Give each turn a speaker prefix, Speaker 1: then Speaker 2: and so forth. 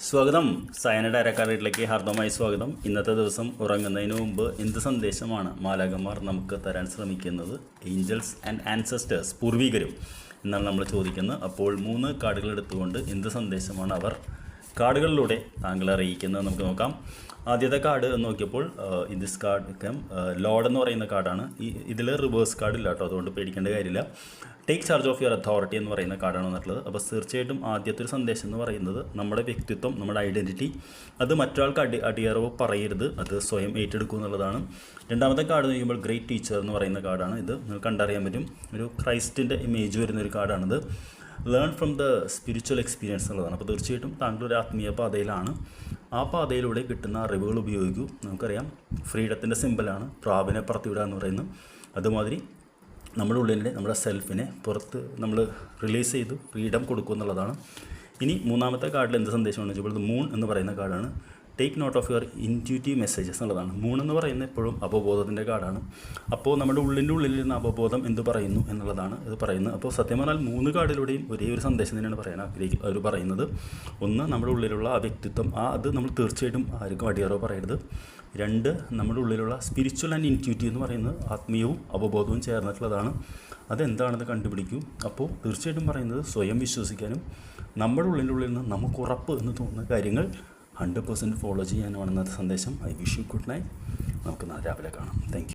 Speaker 1: സ്വാഗതം. സയന ഡയറക്കാറിലേക്ക് ഹാർദവമായി സ്വാഗതം. ഇന്നത്തെ ദിവസം ഉറങ്ങുന്നതിന് മുമ്പ് എന്ത് സന്ദേശമാണ് മാലാകന്മാർ നമുക്ക് തരാൻ ശ്രമിക്കുന്നത്? ഏഞ്ചൽസ് ആൻഡ് ആൻസസ്റ്റേഴ്സ് പൂർവികരും. എന്നാണ് നമ്മൾ ചോദിക്കുന്നത്. അപ്പോൾ മൂന്ന് കാർഡുകൾ എടുത്തുകൊണ്ട് എന്ത് സന്ദേശമാണ് അവർ കാർഡുകളിലൂടെ താങ്കൾ അറിയിക്കുന്നത് നമുക്ക് നോക്കാം. ആദ്യത്തെ കാർഡ് നോക്കിയപ്പോൾ ഇൻ ദിസ് കാർഡ് ലോഡ് എന്ന് പറയുന്ന കാർഡാണ്. ഈ ഇതിൽ റിവേഴ്സ് കാർഡ് ഇല്ല കേട്ടോ അതുകൊണ്ട് പേടിക്കേണ്ട കാര്യമില്ല. Take charge of your authority എന്ന് പറയുന്ന കാർഡാണ് വന്നിട്ടുള്ളത്. അപ്പോൾ തീർച്ചയായിട്ടും ആദ്യത്തെ ഒരു സന്ദേശം എന്ന് പറയുന്നത് നമ്മുടെ വ്യക്തിത്വം നമ്മുടെ ഐഡന്റിറ്റി അത് മറ്റൊരാൾക്ക് അടി അടിയറവ് പറയരുത്. അത് സ്വയം ഏറ്റെടുക്കും എന്നുള്ളതാണ്. രണ്ടാമത്തെ കാർഡ് നോക്കുമ്പോൾ ഗ്രേറ്റ് ടീച്ചർ എന്ന് പറയുന്ന കാർഡാണ് ഇത്. കണ്ടറിയാൻ പറ്റും. ഒരു ക്രൈസ്റ്റിന്റെ ഇമേജ് വരുന്ന ഒരു കാർഡാണിത്. Learn from the spiritual experience എന്നുള്ളതാണ് അപ്പോൾ തീർച്ചയായിട്ടും താങ്കൾ ഒരു ആത്മീയ പാതയിലാണ്. ആ പാതയിലൂടെ കിട്ടുന്ന അറിവുകൾ ഉപയോഗിക്കൂ. നമുക്കറിയാം ഫ്രീഡത്തിന്റെ സിമ്പിളാണ് പ്രാവിനെ പറത്തിവിടുക എന്ന് പറയുന്നത്. അതുമാതിരി നമ്മുടെ ഉള്ളിലെ നമ്മുടെ സെൽഫിനെ പുറത്ത് നമ്മൾ റിലീസ് ചെയ്തു ഫ്രീഡം കൊടുക്കുക എന്നുള്ളതാണ്. ഇനി മൂന്നാമത്തെ കാർഡിൽ എന്ത് സന്ദേശമാണ് വെച്ചാൽ മൂൺ എന്ന് പറയുന്ന കാർഡാണ്. Take note of your intuitive messages എന്നുള്ളതാണ്. മൂൺ എന്ന് പറയുന്നത് എപ്പോഴും അപബോധത്തിന്റെ കാർഡാണ് അപ്പോൾ നമ്മുടെ ഉള്ളിന്റെ ഉള്ളിൽ നിന്ന് അപബോധം എന്ത് പറയുന്നു എന്നുള്ളതാണ് ഇത് പറയുന്നത്. അപ്പോൾ സത്യം പറഞ്ഞാൽ മൂന്ന് കാർഡിലൂടെയും ഒരേ ഒരു സന്ദേശം തന്നെയാണ് പറയാൻ ആഗ്രഹിക്കുക അവർ പറയുന്നത്. ഒന്ന് നമ്മുടെ ഉള്ളിലുള്ള ആ വ്യക്തിത്വം. ആ അത് നമ്മൾ തീർച്ചയായിട്ടും ആർക്കും അടിയറോ പറയരുത്. രണ്ട് നമ്മുടെ ഉള്ളിലുള്ള സ്പിരിച്വൽ ആൻഡ് ഇന്റ്യൂറ്റീവ് എന്ന് പറയുന്നത് ആത്മീയവും അവബോധവും ചേർന്നിട്ടുള്ളതാണ്. അതെന്താണെന്ന് കണ്ടുപിടിക്കൂ. അപ്പോൾ തീർച്ചയായിട്ടും പറയുന്നത് സ്വയം വിശ്വസിക്കാനും നമ്മുടെ ഉള്ളിന്റെ ഉള്ളിൽ നിന്ന് നമുക്ക് ഉറപ്പ് എന്ന് തോന്നുന്ന കാര്യങ്ങൾ ഹൺഡ്രഡ് പെർസെന്റ് ഫോളോ ചെയ്യാനുമാണ് സന്ദേശം I wish you good night. നമുക്ക് നാളെ രാവിലെ കാണാം. താങ്ക്